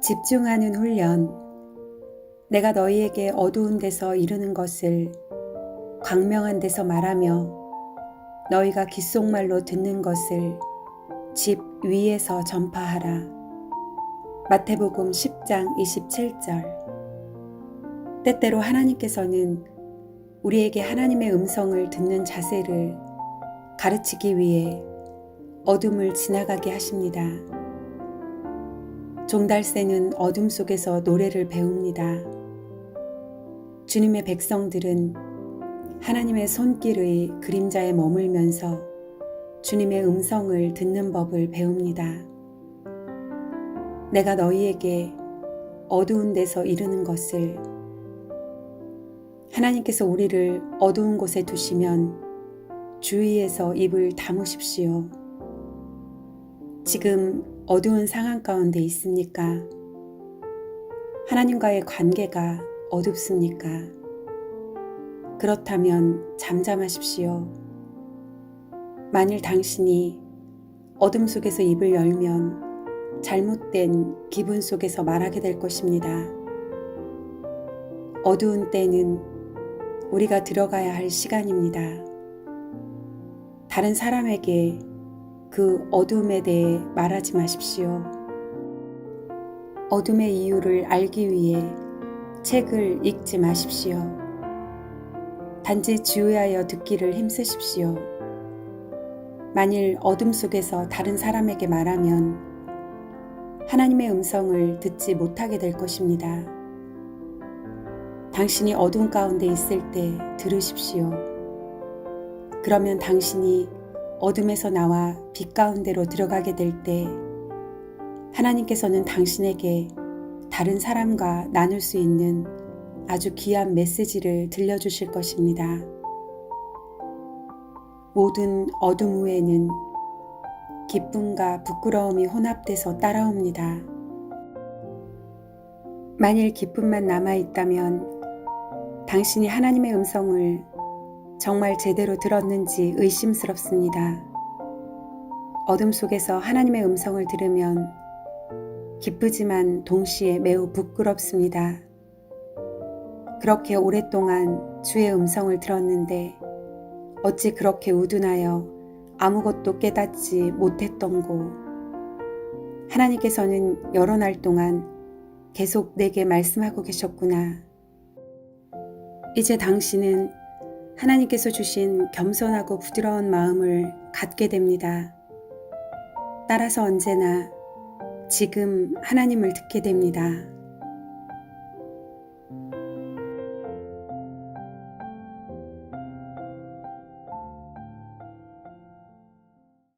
집중하는 훈련. 내가 너희에게 어두운 데서 이르는 것을 광명한 데서 말하며 너희가 귓속말로 듣는 것을 집 위에서 전파하라. 마태복음 10장 27절. 때때로 하나님께서는 우리에게 하나님의 음성을 듣는 자세를 가르치기 위해 어둠을 지나가게 하십니다. 종달새는 어둠 속에서 노래를 배웁니다. 주님의 백성들은 하나님의 손길의 그림자에 머물면서 주님의 음성을 듣는 법을 배웁니다. 내가 너희에게 어두운 데서 이르는 것을 하나님께서 우리를 어두운 곳에 두시면 주위에서 입을 다무십시오. 지금 어두운 상황 가운데 있습니까? 하나님과의 관계가 어둡습니까? 그렇다면 잠잠하십시오. 만일 당신이 어둠 속에서 입을 열면 잘못된 기분 속에서 말하게 될 것입니다. 어두운 때는 우리가 들어가야 할 시간입니다. 다른 사람에게 그 어둠에 대해 말하지 마십시오. 어둠의 이유를 알기 위해 책을 읽지 마십시오. 단지 주의하여 듣기를 힘쓰십시오. 만일 어둠 속에서 다른 사람에게 말하면 하나님의 음성을 듣지 못하게 될 것입니다. 당신이 어둠 가운데 있을 때 들으십시오. 그러면 당신이 어둠에서 나와 빛 가운데로 들어가게 될 때 하나님께서는 당신에게 다른 사람과 나눌 수 있는 아주 귀한 메시지를 들려주실 것입니다. 모든 어둠 후에는 기쁨과 부끄러움이 혼합돼서 따라옵니다. 만일 기쁨만 남아 있다면 당신이 하나님의 음성을 정말 제대로 들었는지 의심스럽습니다. 어둠 속에서 하나님의 음성을 들으면 기쁘지만 동시에 매우 부끄럽습니다. 그렇게 오랫동안 주의 음성을 들었는데 어찌 그렇게 우둔하여 아무것도 깨닫지 못했던고. 하나님께서는 여러 날 동안 계속 내게 말씀하고 계셨구나. 이제 당신은 하나님께서 주신 겸손하고 부드러운 마음을 갖게 됩니다. 따라서 언제나 지금 하나님을 듣게 됩니다.